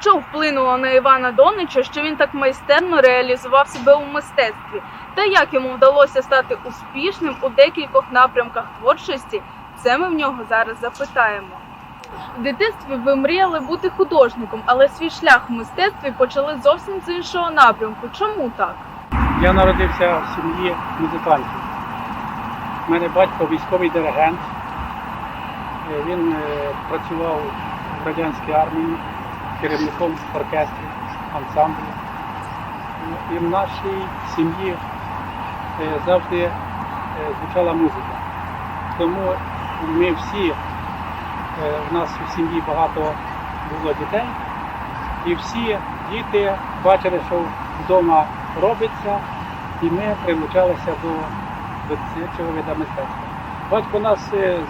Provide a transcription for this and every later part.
Що вплинуло на Івана Донича, що він так майстерно реалізував себе у мистецтві, та як йому вдалося стати успішним у декількох напрямках творчості, це ми в нього зараз запитаємо. В дитинстві ви мріяли бути художником, але свій шлях в мистецтві почали зовсім з іншого напрямку. Чому так? Я народився в сім'ї музикантів. У мене батько військовий диригент. Е, Він е, працював в радянській армії керівником оркестрів, ансамблів. Ну, І в нашій сім'ї е, завжди е, звучала музика. Тому ми всі, е, в нас у сім'ї багато було дітей, і всі діти бачили, що вдома робиться, і ми привчалися до, до цього вида мистецтва. Батько нас з,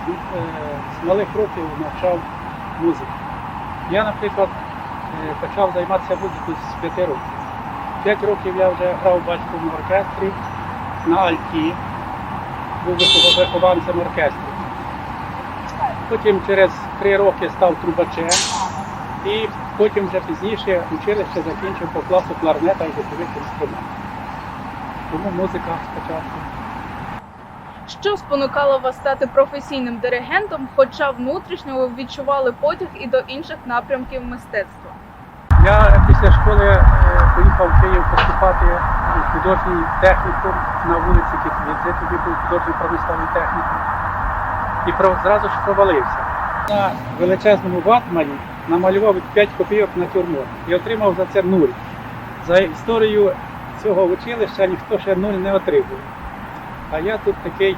з малих років навчав музиці. Я, наприклад, почав займатися музикою з п'яти років. П'ять років я вже грав в батьковому оркестрі на альті, був вихов- вихованцем оркестру. Потім через три роки став трубачем і потім вже пізніше училище закінчив по класу кларнета і духових інструментів. Тому музика спочатку. Що спонукало вас стати професійним диригентом, хоча внутрішньо ви відчували потяг і до інших напрямків мистецтва? Я після школи е, поїхав в Київ поступати у художній технікум на вулиці Кітвідзе, тоді був художній промисловий технікум. І зразу ж провалився. На величезному ватмані намалював 5 копійок на тюрму і отримав за це нуль. За історію цього училища ніхто ще нуль не отримав. А я тут такий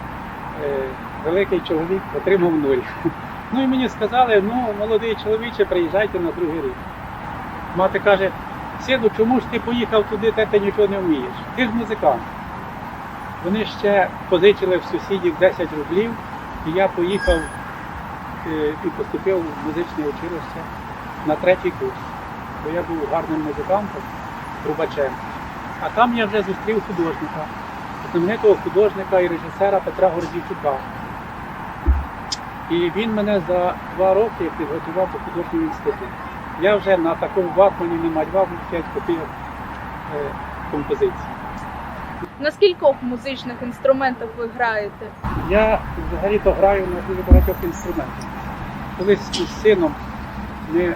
е, великий чоловік отримав нуль. Ну і мені сказали, ну, молодий чоловіче, приїжджайте на другий рік. Мати каже, сину, чому ж ти поїхав туди, де ти нічого не вмієш? Ти ж музикант. Вони ще позичили в сусідів 10 рублів, і я поїхав е, і поступив в музичне училище на третій курс. Бо я був гарним музикантом, трубачем. А там я вже зустрів художника, знаменитого художника і режисера Петра Гордійчука. І він мене за два роки підготував до художнього інституту. Я вже на такому ватмані не малював 5 копійок е, композицій. На скількох музичних інструментах ви граєте? Я взагалі-то граю на дуже багатьох інструментах. Колись із сином ми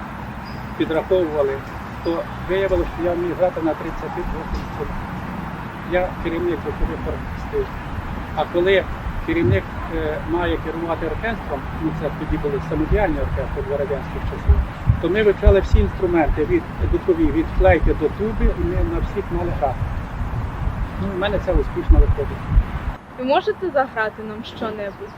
підраховували, то виявилося, що я вмію грати на 32 інструментах. Я керівник духових оркестрів. А коли керівник е, має керувати оркестром, ну це тоді були самодіяльні оркестри радянських часів, то ми вивчали всі інструменти від духові, від флейти до туби, і ми на всіх мали грати. Ну, у мене це успішно виходить. Ви можете заграти нам що-небудь?